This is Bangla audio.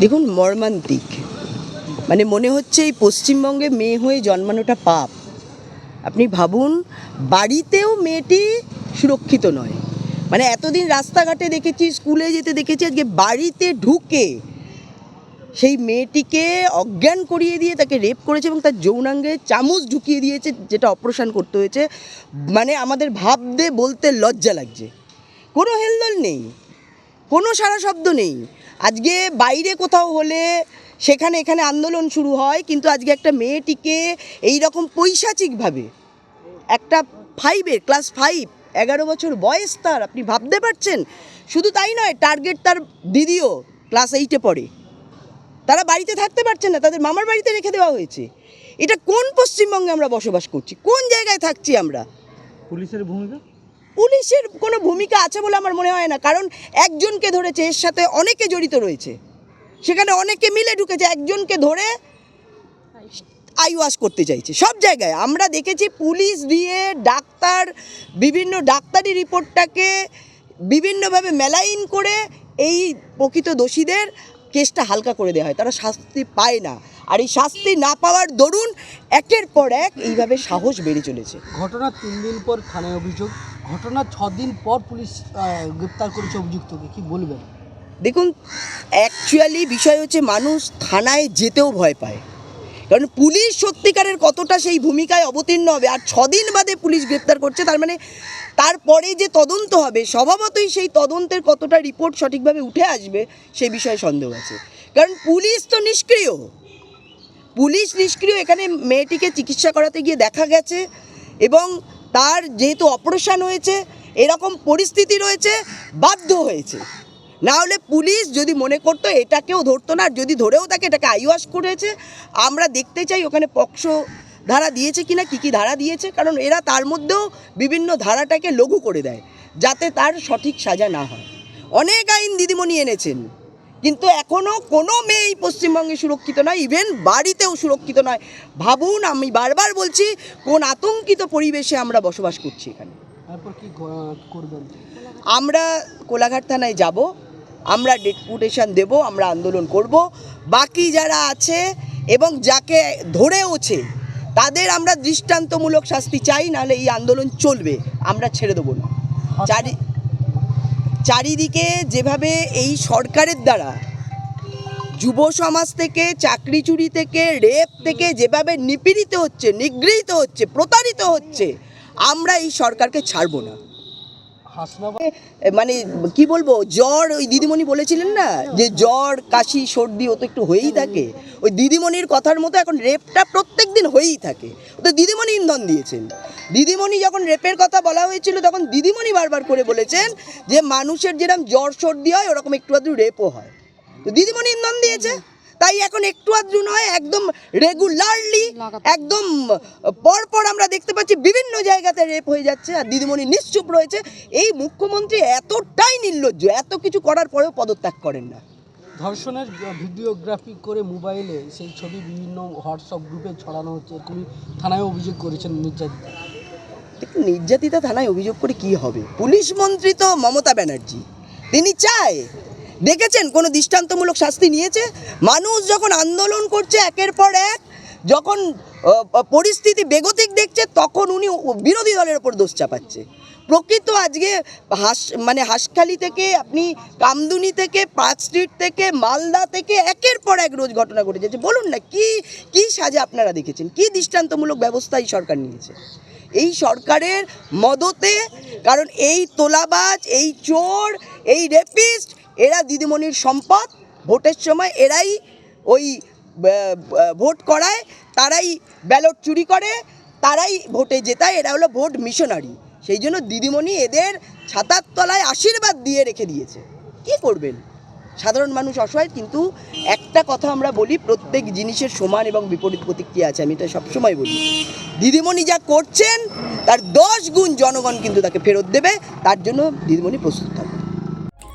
দেখুন, মর্মান্তিক। মানে মনে হচ্ছে এই পশ্চিমবঙ্গে মেয়ে হয়ে জন্মানোটা পাপ। আপনি ভাবুন, বাড়িতেও মেয়েটি সুরক্ষিত নয়। মানে এতদিন রাস্তাঘাটে দেখেছি, স্কুলে যেতে দেখেছি, আজকে বাড়িতে ঢুকে সেই মেয়েটিকে অজ্ঞান করিয়ে দিয়ে তাকে রেপ করেছে এবং তার যৌনাঙ্গে চামচ ঢুকিয়ে দিয়েছে, যেটা অপারেশন করতে হয়েছে। মানে আমাদের ভাবতে, বলতে লজ্জা লাগছে। কোনো হেলদল নেই। কোনো সারা শব্দ নেই। আজকে বাইরে কোথাও হলে সেখানে এখানে আন্দোলন শুরু হয়, কিন্তু আজকে একটা মেয়েটিকে এই রকম পৈশাচিকভাবে একটা ফাইভের ক্লাস ফাইভ এগারো বছর বয়স তার, আপনি ভাবতে পারছেন? শুধু তাই নয় টার্গেট তার দিদিও ক্লাস এইটে পড়ে। তারা বাড়িতে থাকতে পারছেন না, তাদের মামার বাড়িতে রেখে দেওয়া হয়েছে। এটা কোন পশ্চিমবঙ্গে আমরা বসবাস করছি? কোন জায়গায় থাকছি আমরা? পুলিশের ভূমিকা? পুলিশের কোনো ভূমিকা আছে বলে আমার মনে হয় না, কারণ একজনকে ধরেছে, এর সাথে অনেকে জড়িত রয়েছে। সেখানে অনেকে মিলে ঢুকেছে, একজনকে ধরে আইওয়াশ করতে চাইছে। সব জায়গায় আমরা দেখেছি পুলিশ দিয়ে ডাক্তার, বিভিন্ন ডাক্তারি রিপোর্টটাকে বিভিন্নভাবে মেলাইন করে এই প্রকৃত দোষীদের কেসটা হালকা করে দেওয়া হয়। তারা শাস্তি পায় না। আর এই শাস্তি না পাওয়ার দরুন একের পর এক এইভাবে সাহস বেড়ে চলেছে। ঘটনার তিন দিন পর থানায় অভিযোগ। ঘটনার ছ দিন পর পুলিশ গ্রেপ্তার করেছে অভিযুক্তকে। কি বলবেন দেখুন অ্যাকচুয়ালি বিষয় হচ্ছে মানুষ থানায় যেতেও ভয় পায়। কারণ পুলিশ সত্যিকারের কতটা সেই ভূমিকায় অবতীর্ণ হবে, আর ছদিন বাদে পুলিশ গ্রেপ্তার করছে, তার মানে তারপরে যে তদন্ত হবে, স্বভাবতই সেই তদন্তের কতটা রিপোর্ট সঠিকভাবে উঠে আসবে সেই বিষয়ে সন্দেহ আছে। কারণ পুলিশ তো নিষ্ক্রিয়। পুলিশ নিষ্ক্রিয়, এখানে মেয়েটিকে চিকিৎসা করাতে গিয়ে দেখা গেছে, এবং তার যেহেতু অপারেশন হয়েছে, এরকম পরিস্থিতি রয়েছে, বাধ্য হয়েছে। না হলে পুলিশ যদি মনে করতো এটাকেও ধরতো না, আর যদি ধরেও থাকে এটাকে আইওয়াশ করেছে, আমরা দেখতে চাই ওখানে পক্ষ ধারা দিয়েছে কিনা, কী কী ধারা দিয়েছে, কারণ এরা তার মধ্যেও বিভিন্ন ধারাটাকে লঘু করে দেয়, যাতে তার সঠিক সাজা না হয়। অনেক আইন দিদিমণি এনেছেন। কিন্তু এখনও কোনো মেয়েই পশ্চিমবঙ্গে সুরক্ষিত নয় ইভেন বাড়িতেও সুরক্ষিত নয়। ভাবুন আমি বারবার বলছি কোন আতঙ্কিত পরিবেশে আমরা বসবাস করছি এখানে। আমরা কোলাঘাট থানায় যাব আমরা ডেপুটেশন দেব আমরা আন্দোলন করব। বাকি যারা আছে এবং যাকে ধরেওছে তাদের আমরা দৃষ্টান্তমূলক শাস্তি চাই নাহলে এই আন্দোলন চলবে। আমরা ছেড়ে দেবো না। চারি চারিদিকে যেভাবে এই সরকারের দ্বারা যুব সমাজ থেকে, চাকরি চুরি থেকে, রেপ থেকে যেভাবে নিপীড়িত হচ্ছে, নিগৃহীত হচ্ছে, প্রতারিত হচ্ছে, আমরা এই সরকারকে ছাড়বো না। মানে কি বলব, জ্বর, ওই দিদিমণি বলেছিলেন না যে জ্বর, কাশি, সর্দি ও তো একটু হয়েই থাকে। ওই দিদিমণির কথার মতো এখন রেপটা প্রত্যেক দিন হয়েই থাকে। তো দিদিমণি ইন্ধন দিয়েছেন। দিদিমণি যখন রেপের কথা বলা হয়েছিল, তখন দিদিমণি বারবার করে বলেছেন যে মানুষের যেরকম জ্বর, সর্দি হয়, ওরকম একটু আধটু রেপও হয়। তো দিদিমণি ইন্ধন দিয়েছে? তাই এখন একটু আধটু নয় একদম রেগুলারলি একদম পরপর আমরা দেখতে পাচ্ছি বিভিন্ন জায়গাতে রেপ হয়ে যাচ্ছে আর দিদিমণি নিশ্চুপ রয়েছে। এই মুখ্যমন্ত্রী এতটাই নির্লজ্জ এত কিছু করার পরেও পদত্যাগ করেন না। ধর্ষণের ভিডিওগ্রাফি করে মোবাইলে সেই ছবি বিভিন্ন হোয়াটসঅ্যাপ গ্রুপে ছড়ানো হচ্ছে এরকমই থানায় অভিযোগ করেছেন নির্যাতিতা। দেখুন নির্যাতিতা থানায় অভিযোগ করে কি হবে? পুলিশ মন্ত্রী তো মমতা ব্যানার্জি। তিনি চায় দেখেছেন কোনো দৃষ্টান্তমূলক শাস্তি নিয়েছে? মানুষ যখন আন্দোলন করছে একের পর এক, যখন পরিস্থিতি বেগতিক দেখছে, তখন উনি বিরোধী দলের ওপর দোষ চাপাচ্ছে। প্রকৃত আজকে হাস মানে হাসখালি থেকে, আপনি কামদুনি থেকে পার্ক স্ট্রিট থেকে, মালদা থেকে একের পর এক রোজ ঘটনা ঘটে যাচ্ছে। বলুন না, কি কি সাজা আপনারা দেখেছেন? কি দৃষ্টান্তমূলক ব্যবস্থা এই সরকার নিয়েছে? এই সরকারের মদতে, কারণ এই তোলাবাজ, এই চোর, এই রেপিস্ট এরা দিদিমণির সম্পদ, ভোটের সময় এরাই ওই ভোট করায়, তারাই ব্যালট চুরি করে, তারাই ভোটে জেতায়, এরা হলো ভোট মিশনারি। সেই জন্য দিদিমণি এদের ছাতার তলায় আশীর্বাদ দিয়ে রেখে দিয়েছে। কি করবেন? সাধারণ মানুষ অসহায়, কিন্তু একটা কথা আমরা বলি, প্রত্যেক জিনিসের সমান এবং বিপরীত প্রতিক্রিয়া আছে, আমি এটা সবসময় বলি। দিদিমণি যা করছেন, তার দশ গুণ জনগণ কিন্তু তাকে ফেরত দেবে, তার জন্য দিদিমণি প্রস্তুত থাকবে